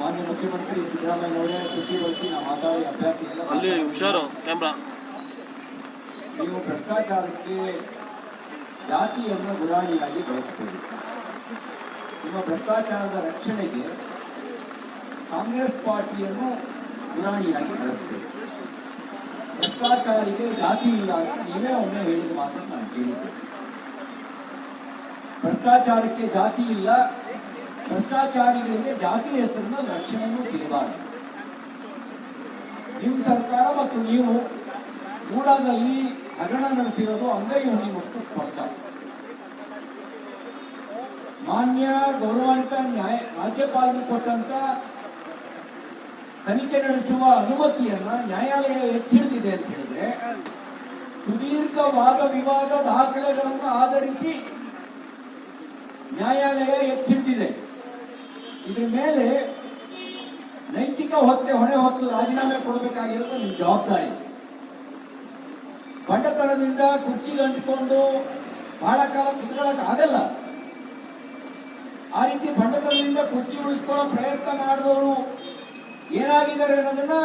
ಮಾನ್ಯ ಮುಖ್ಯಮಂತ್ರಿ ಸಿದ್ದರಾಮಯ್ಯನವರೇ ಸುದ್ದಿಗೋಷ್ಠಿ ನಾವು ಮಾತಾಡಿ ಅಭ್ಯಾಸ ಇಲ್ಲ ಅಲ್ಲಿ ಹುಷಾರು ಕ್ಯಾಮ್ರಾ. ನೀವು ಭ್ರಷ್ಟಾಚಾರಕ್ಕೆ ಜಾತಿಯನ್ನು ಗುರಾಣಿಯಾಗಿ ಬಳಸ್ತೀರಿ. ನಿಮ್ಮ ಭ್ರಷ್ಟಾಚಾರದ ರಕ್ಷಣೆಗೆ ಕಾಂಗ್ರೆಸ್ ಪಾರ್ಟಿಯನ್ನು ಗುರಾಣಿಯಾಗಿ ಬಳಸ್ತೀರಿ. ಭ್ರಷ್ಟಾಚಾರಿಗೆ ಜಾತಿ ಇಲ್ಲ ಅಂತ ನೀವೇ ಒಮ್ಮೆ ಹೇಳಿದ ಮಾತನ್ನು ನಾನು ಕೇಳಿದ್ದೆ. ಭ್ರಷ್ಟಾಚಾರಕ್ಕೆ ಜಾತಿ ಇಲ್ಲ ಭ್ರಷ್ಟಾಚಾರಿಗಳಿಗೆ ಜಾತಿ ಹೆಸರಿನ ರಕ್ಷಣೆಯೂ ಸಿಗಬಾರದು. ನಿಮ್ಮ ಸರ್ಕಾರ ಮತ್ತು ನೀವು ಮೂಡಾದಲ್ಲಿ ಹಗರಣ ನಡೆಸಿರೋದು ಅಂಗೈ ಮತ್ತು ಸ್ಪಷ್ಟ. ಮಾನ್ಯ ಗೌರವಾನ್ವಿತ ನ್ಯಾಯ ರಾಜ್ಯಪಾಲರು ಕೊಟ್ಟಂತ ತನಿಖೆ ನಡೆಸುವ ಅನುಮತಿಯನ್ನ ನ್ಯಾಯಾಲಯ ಎತ್ತಿಡಿದಿದೆ ಅಂತ ಹೇಳಿದ್ರೆ ಸುದೀರ್ಘ ವಾದ ವಿವಾದ ದಾಖಲೆಗಳನ್ನು ಆಧರಿಸಿ ನ್ಯಾಯಾಲಯ ಎತ್ತಿಡಿದಿದೆ ಇದ್ರ ಮೇಲೆ ನೈತಿಕ ಹೊತ್ತೆ ಹೊಣೆ ಹೊತ್ತು ರಾಜೀನಾಮೆ ಕೊಡಬೇಕಾಗಿರೋದು ನಿಮ್ಮ ಜವಾಬ್ದಾರಿ. ಬಂಡತನದಿಂದ ಕುರ್ಚಿಗೆ ಅಂಟಿಕೊಂಡು ಬಹಳ ಕಾಲ ಕುತ್ಕೊಳ್ಳಕ್ ಆಗಲ್ಲ. ಆ ರೀತಿ ಬಂಡತನದಿಂದ ಕುರ್ಚಿ ಉಳಿಸ್ಕೊಳ್ಳೋ ಪ್ರಯತ್ನ ಮಾಡಿದವರು ಏನಾಗಿದ್ದಾರೆ ಅನ್ನೋದನ್ನ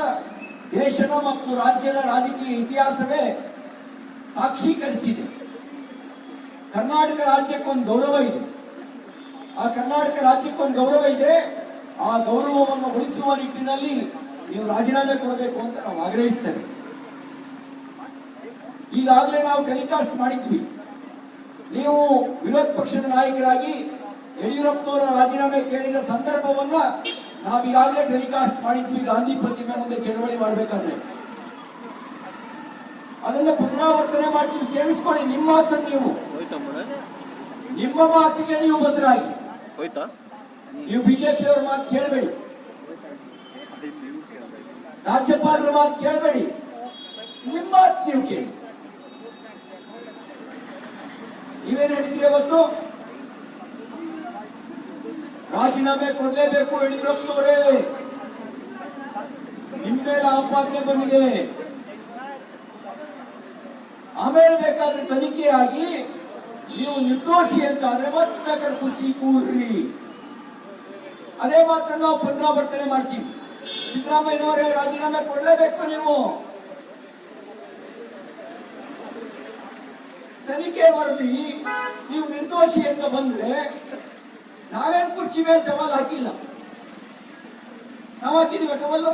ದೇಶದ ಮತ್ತು ರಾಜ್ಯದ ರಾಜಕೀಯ ಇತಿಹಾಸವೇ ಸಾಕ್ಷೀಕರಿಸಿದೆ. ಕರ್ನಾಟಕ ರಾಜ್ಯಕ್ಕೊಂದು ಗೌರವ ಇದೆ. ಆ ಕರ್ನಾಟಕ ರಾಜ್ಯಕ್ಕೊಂದು ಗೌರವ ಇದೆ. ಆ ಗೌರವವನ್ನು ಉಳಿಸುವ ನಿಟ್ಟಿನಲ್ಲಿ ನೀವು ರಾಜೀನಾಮೆ ಕೊಡಬೇಕು ಅಂತ ನಾವು ಆಗ್ರಹಿಸ್ತೇವೆ. ಈಗಾಗಲೇ ನಾವು ಟೆಲಿಕಾಸ್ಟ್ ಮಾಡಿದ್ವಿ. ನೀವು ವಿರೋಧ ಪಕ್ಷದ ನಾಯಕರಾಗಿ ಯಡಿಯೂರಪ್ಪನವರ ರಾಜೀನಾಮೆ ಕೇಳಿದ ಸಂದರ್ಭವನ್ನ ನಾವು ಈಗಾಗಲೇ ಟೆಲಿಕಾಸ್ಟ್ ಮಾಡಿದ್ವಿ. ಗಾಂಧಿ ಪ್ರತಿಮೆ ಮುಂದೆ ಚಳವಳಿ ಮಾಡಬೇಕಾದ್ರೆ. ಅದನ್ನ ಪುನರಾವರ್ತನೆ ಮಾಡ್ತೀವಿ. ಕೇಳಿಸ್ಕೊಳ್ಳಿ. ನಿಮ್ಮ ಮಾತನ್ನು ನೀವು. ನಿಮ್ಮ ಮಾತಿಗೆ ನೀವು ಬದ್ಧರಾಗಿ ಹೋಯ್ತಾ? ನೀವು ಬಿಜೆಪಿ ಅವ್ರ ಮಾತು ಕೇಳಬೇಡಿ. ರಾಜ್ಯಪಾಲರ ಮಾತು ಕೇಳಬೇಡಿ. ನಿಮ್ಮ ಮಾತು ನೀವು ಕೇಳಿ. ನೀವೇನ್ ಹೇಳಿದ್ರಿ ಅವತ್ತು? ರಾಜೀನಾಮೆ ಕೊಡಲೇಬೇಕು ಯಡಿಯೂರಪ್ಪನವರೇ. ನಿಮ್ಮ ಮೇಲೆ ಆಪಾದನೆ ಬಂದಿದೆ. ಆಮೇಲೆ ಬೇಕಾದ್ರೆ ತನಿಖೆಯಾಗಿ ನೀವು ನಿರ್ದೋಷಿ ಅಂತ ಆದ್ರೆ ಮತ್ತೆ ಕುರ್ಚಿ ಕೂರ್ರಿ. ಅದೇ ಮಾತನ್ನು ನಾವು ಪುನರಾವರ್ತನೆ ಮಾಡ್ತೀವಿ. ಸಿದ್ದರಾಮಯ್ಯನವರೇ, ರಾಜೀನಾಮೆ ಕೊಡಲೇಬೇಕು ನೀವು. ತನಿಖೆ ವರದಿ, ನೀವು ನಿರ್ದೋಷಿ ಅಂತ ಬಂದ್ರೆ ನಾವೇನು ಕುರ್ಚಿ ಮೇಲೆ ಟವಲ್ ಹಾಕಿಲ್ಲ. ನಾವು ಹಾಕಿದೀವಿ ಟವಲ್ಲು?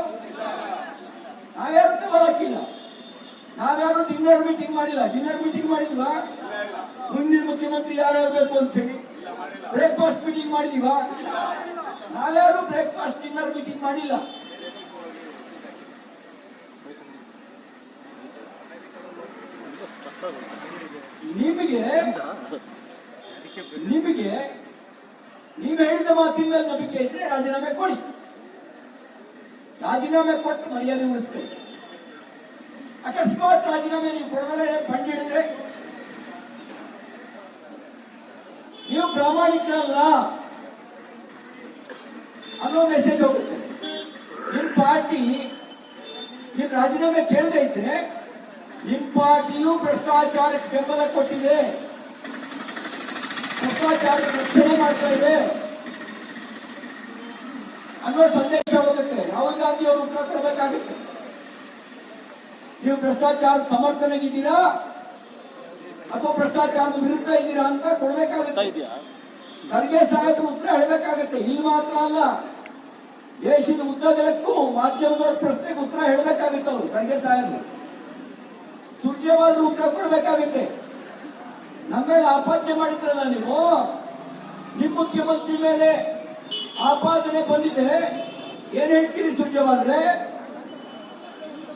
ನಾವ್ಯಾರು ಟವಲ್ ಹಾಕಿಲ್ಲ. ನಾವ್ಯಾರು ಡಿನ್ನರ್ ಮೀಟಿಂಗ್ ಮಾಡಿಲ್ಲ. ಡಿನ್ನರ್ ಮೀಟಿಂಗ್ ಮಾಡಿದ್ವಾ? ಮುಖ್ಯಮಂತ್ರಿ ಯಾರಾಗಬೇಕು ಅಂತ ಹೇಳಿ ಬ್ರೇಕ್ಫಾಸ್ಟ್ ಮೀಟಿಂಗ್ ಮಾಡಿದೀವಾ? ನಾವ್ಯಾರು ಬ್ರೇಕ್ಫಾಸ್ಟ್ ಡಿನ್ನರ್ ಮೀಟಿಂಗ್ ಮಾಡಿಲ್ಲ. ನಿಮಗೆ ನಿಮಗೆ, ನೀವು ಹೇಳಿದ ಮಾತಿನ ನಂಬಿಕೆ ಇದ್ರೆ ರಾಜೀನಾಮೆ ಕೊಡಿ. ರಾಜೀನಾಮೆ ಕೊಟ್ಟು ಮರ್ಯಾದೆ ಉಳಿಸ್ಕೊಳ್ಳಿ. ಅಕಸ್ಮಾತ್ ರಾಜೀನಾಮೆ ನೀವು ಕೊಡೋದ್ರೆ ಫಂಡ್ ಹಿಡಿದ್ರೆ ನೀವು ಪ್ರಾಮಾಣಿಕರಲ್ಲ. ಅನ್ನೋ ಮೆಸೇಜ್ ಹೋಗುತ್ತೆ. ನಿಮ್ ಪಾರ್ಟಿ, ನಿಮ್ ರಾಜೀನಾಮೆ ಕೇಳದೆ ನಿಮ್ ಪಾರ್ಟಿಯು ಭ್ರಷ್ಟಾಚಾರಕ್ಕೆ ಬೆಂಬಲ ಕೊಟ್ಟಿದೆ. ಭ್ರಷ್ಟಾಚಾರ ರಕ್ಷಣೆ ಮಾಡ್ತಾ ಇದೆ. ಅನ್ನೋ ಸಂದೇಶ ಹೋಗುತ್ತೆ. ರಾಹುಲ್ ಗಾಂಧಿ ಅವರು ಉತ್ತರ ಕೊಡಬೇಕಾಗುತ್ತೆ ನೀವು ಭ್ರಷ್ಟಾಚಾರ ಸಮರ್ಥನೆಗಿದ್ದೀರಾ? ಅಥವಾ ಭ್ರಷ್ಟಾಚಾರದ ವಿರುದ್ಧ ಇದ್ದೀರಾ ಅಂತ ಕೊಡಬೇಕಾಗುತ್ತೆ. ಖರ್ಗೆ ಸಾಹೇಬರು ಉತ್ತರ ಹೇಳಬೇಕಾಗುತ್ತೆ. ಇಲ್ಲಿ ಮಾತ್ರ ಅಲ್ಲ ದೇಶದ ಉದ್ದಗಲಕ್ಕೂ ಮಾಧ್ಯಮದ ಪ್ರಶ್ನೆಗೆ ಉತ್ತರ ಹೇಳಬೇಕಾಗುತ್ತೆ ಅವರು. ಖರ್ಗೆ ಸಾಹೇಬರು ಸುರ್ಜೇವಾದ್ರು ಉತ್ತರ ಕೊಡಬೇಕಾಗುತ್ತೆ. ನಮ್ಮ ಮೇಲೆ ಆಪಾದನೆ ಮಾಡಿದ್ರಲ್ಲ ನೀವು? ನಿಮ್ಮ ಮುಖ್ಯಮಂತ್ರಿ ಮೇಲೆ ಆಪಾದನೆ ಬಂದಿದೆ. ಏನ್ ಹೇಳ್ತೀರಿ ಸೂಚ್ಯವಾದ್ರೆ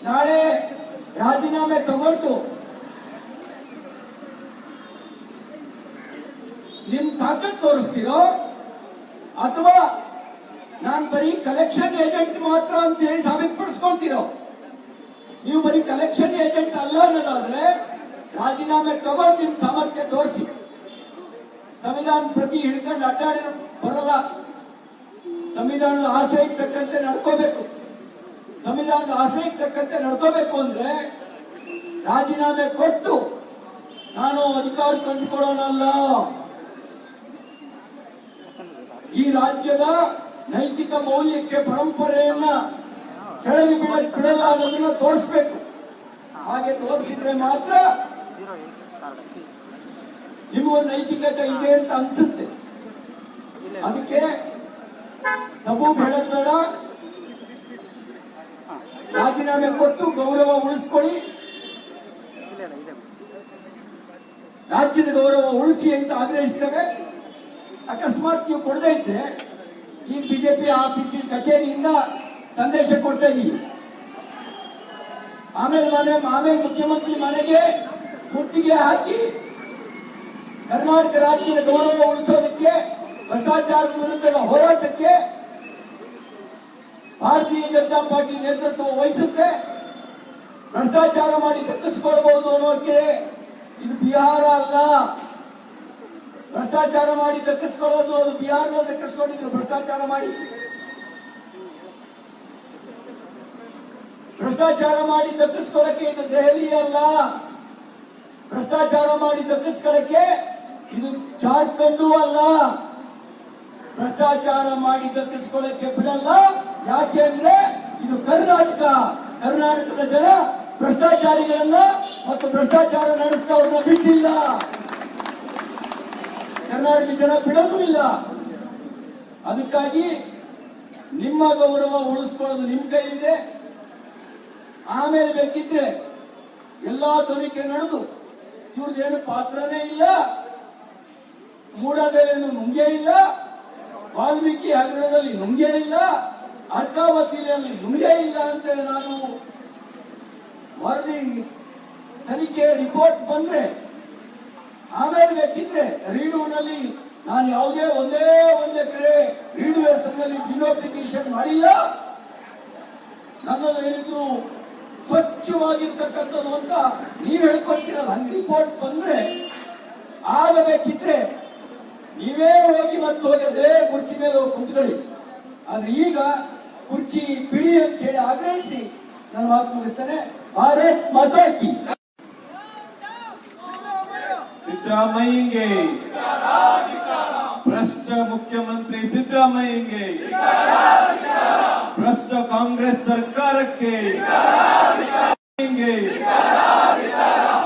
ನಾಳೆ ರಾಜೀನಾಮೆ ತಗೊಂಡು ನಿಮ್ ತಾಕತ್ ತೋರಿಸ್ತೀರೋ? ಅಥವಾ ನಾನ್ ಬರೀ ಕಲೆಕ್ಷನ್ ಏಜೆಂಟ್ ಮಾತ್ರ ಅಂತ ಹೇಳಿ ಸಾಬೀತುಪಡಿಸ್ಕೊಂತೀರೋ ನೀವು ಬರೀ ಕಲೆಕ್ಷನ್ ಏಜೆಂಟ್ ಅಲ್ಲ ಅನ್ನೋದಾದ್ರೆ ರಾಜೀನಾಮೆ ತಗೊಂಡು ನಿಮ್ ಸಾಮರ್ಥ್ಯ ತೋರಿಸಿ. ಸಂವಿಧಾನ ಪ್ರತಿ ಹಿಡ್ಕೊಂಡು ಅಡ್ಡಾಡಿ ಬರಲ್ಲ. ಸಂವಿಧಾನದ ಆಶಯಕ್ಕೆ ತಕ್ಕಂತೆ ನಡ್ಕೋಬೇಕು. ಸಂವಿಧಾನದ ಆಶಯಕ್ಕೆ ತಕ್ಕಂತೆ ನಡ್ಕೋಬೇಕು ಅಂದ್ರೆ ರಾಜೀನಾಮೆ ಕೊಟ್ಟು ನಾನು ಅಧಿಕಾರ ಕಂಡುಕೊಳ್ಳೋನಲ್ಲ. ಈ ರಾಜ್ಯದ ನೈತಿಕ ಮೌಲ್ಯಕ್ಕೆ ಪರಂಪರೆಯನ್ನ ಕೆಳಗೆ ಬೀಳಕ್ ಬಿಡಲ್ಲ ಅನ್ನೋದನ್ನ ತೋರಿಸ್ಬೇಕು. ಹಾಗೆ ತೋರಿಸಿದ್ರೆ ಮಾತ್ರ ನಿಮಗೂ ನೈತಿಕತೆ ಇದೆ ಅಂತ ಅನ್ಸುತ್ತೆ. ಅದಕ್ಕೆ ಸಬು ಬೆಳೆದ ರಾಜೀನಾಮೆ ಕೊಟ್ಟು ಗೌರವ ಉಳಿಸ್ಕೊಳ್ಳಿ. ರಾಜ್ಯದ ಗೌರವ ಉಳಿಸಿ ಅಂತ ಆಗ್ರಹಿಸ್ತೇವೆ. ಅಕಸ್ಮಾತ್ ನೀವು ಕೊಡದೇ ಇದ್ರೆ ಈ ಬಿಜೆಪಿ ಆಫೀಸ್ ಕಚೇರಿಯಿಂದ ಸಂದೇಶ ಕೊಡ್ತಾ ಇದೀವಿ ಆಮೇಲೆ ಮನೆ ಆಮೇಲೆ ಮುಖ್ಯಮಂತ್ರಿ ಮನೆಗೆ ಮುತ್ತಿಗೆ ಹಾಕಿ ಕರ್ನಾಟಕ ರಾಜ್ಯದ ಗೌರವ ಉಳಿಸೋದಕ್ಕೆ, ಭ್ರಷ್ಟಾಚಾರದ ವಿರುದ್ಧದ ಹೋರಾಟಕ್ಕೆ ಭಾರತೀಯ ಜನತಾ ಪಾರ್ಟಿ ನೇತೃತ್ವ ವಹಿಸುತ್ತೆ. ಭ್ರಷ್ಟಾಚಾರ ಮಾಡಿ ತಪ್ಪಿಸಿಕೊಳ್ಳಬಹುದು ಅನ್ನೋಕೆ ಇದು ಬಿಹಾರ ಅಲ್ಲ. ಭ್ರಷ್ಟಾಚಾರ ಮಾಡಿ ದಕ್ಕಿಸ್ಕೊಳ್ಳೋದು ಅದು ಬಿಹಾರದಲ್ಲಿ ದಕ್ಕಿಸ್ಕೊಂಡಿದ್ರು, ಭ್ರಷ್ಟಾಚಾರ ಮಾಡಿ. ಭ್ರಷ್ಟಾಚಾರ ಮಾಡಿ ದಕ್ಕಿಸ್ಕೊಳ್ಳಕ್ಕೆ ಇದು ದೆಹಲಿ ಅಲ್ಲ. ಭ್ರಷ್ಟಾಚಾರ ಮಾಡಿ ದಕ್ಕಿಸ್ಕೊಳ್ಳಕ್ಕೆ ಇದು ಜಾರ್ಖಂಡು ಅಲ್ಲ. ಭ್ರಷ್ಟಾಚಾರ ಮಾಡಿ ದಕ್ಕಿಸ್ಕೊಳ್ಳಕ್ಕೆ ಬಿಡಲ್ಲ. ಯಾಕೆ ಅಂದ್ರೆ ಇದು ಕರ್ನಾಟಕ. ಕರ್ನಾಟಕದ ಜನ ಭ್ರಷ್ಟಾಚಾರಿಗಳನ್ನ ಮತ್ತು ಭ್ರಷ್ಟಾಚಾರ ನಡೆಸಿದವ್ರನ್ನ ಬಿಟ್ಟಿಲ್ಲ. ಕರ್ನಾಟಕ ಜನ ಬಿಡೋದು ಇಲ್ಲ ಅದಕ್ಕಾಗಿ ನಿಮ್ಮ ಗೌರವ ಉಳಿಸ್ಕೊಳ್ಳೋದು ನಿಮ್ ಕೈಲಿದೆ ಆಮೇಲೆ ಬೇಕಿದ್ರೆ ಎಲ್ಲಾ ತನಿಖೆ ನಡೆದು ಇವ್ರದ್ದೇನು ಪಾತ್ರನೇ ಇಲ್ಲ ಮೂಡಾದಲ್ಲೇನು ನುಂಗೇ ಇಲ್ಲ, ವಾಲ್ಮೀಕಿ ಹಗರಣದಲ್ಲಿ ನುಂಗೇ ಇಲ್ಲ, ಅರ್ಕಾವತಿಯಲ್ಲಿ ನುಂಗೇ ಇಲ್ಲ ಅಂತ ನಾನು ವರದಿ ತನಿಖೆ ರಿಪೋರ್ಟ್ ಬಂದ್ರೆ ಆಮೇಲೆ ಬೇಕಿದ್ರೆ ರೀಡುನಲ್ಲಿ ನಾನು ಯಾವುದೇ ಒಂದೇ ಒಂದೇ ಕಡೆ ರೀಡು ಹೆಸರಿನಲ್ಲಿ ಡಿನೋಟಿಫಿಕೇಶನ್ ಮಾಡಿಲ್ಲ. ನನ್ನಲ್ಲಿ ಏನಿದ್ರು ಸ್ವಚ್ಛವಾಗಿರ್ತಕ್ಕಂಥದ್ದು ಅಂತ ನೀವು ಹೇಳ್ಕೊಳ್ತೀರಲ್ಲ ಹಂಗೆ ರಿಪೋರ್ಟ್ ಬಂದ್ರೆ ಆಗಬೇಕಿದ್ರೆ ನೀವೇ ಹೋಗಿ ಮತ್ತೆ ಹೋಗಿದ್ರೆ ಕುರ್ಚಿ ಮೇಲೆ ಹೋಗಿ ಕುಂತ್ಕೊಳ್ಳಿ. ಆದ್ರೆ ಈಗ ಕುರ್ಚಿ ಬಿಳಿ ಅಂತ ಹೇಳಿ ಆಗ್ರಹಿಸಿ, ನನ್ನ ಮಾತು ಮುಗಿಸ್ತೇನೆ. ಭಾರತ್ ಮಾತಾ ಕಿ. ಸಿದ್ದರಾಮಯ್ಯಂಗೆ. ಭ್ರಷ್ಟ ಮುಖ್ಯಮಂತ್ರಿ ಸಿದ್ದರಾಮಯ್ಯಂಗೆ. ಭ್ರಷ್ಟ ಕಾಂಗ್ರೆಸ್ ಸರ್ಕಾರಕ್ಕೆ.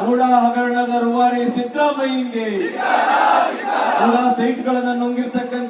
ಕೂಡ ಹಗರಣದ ರೂವಾರಿ ಸಿದ್ದರಾಮಯ್ಯಂಗೆ. ಮೂಲ ಸೈಟ್ಗಳನ್ನು ನುಂಗಿರ್ತಕ್ಕಂಥ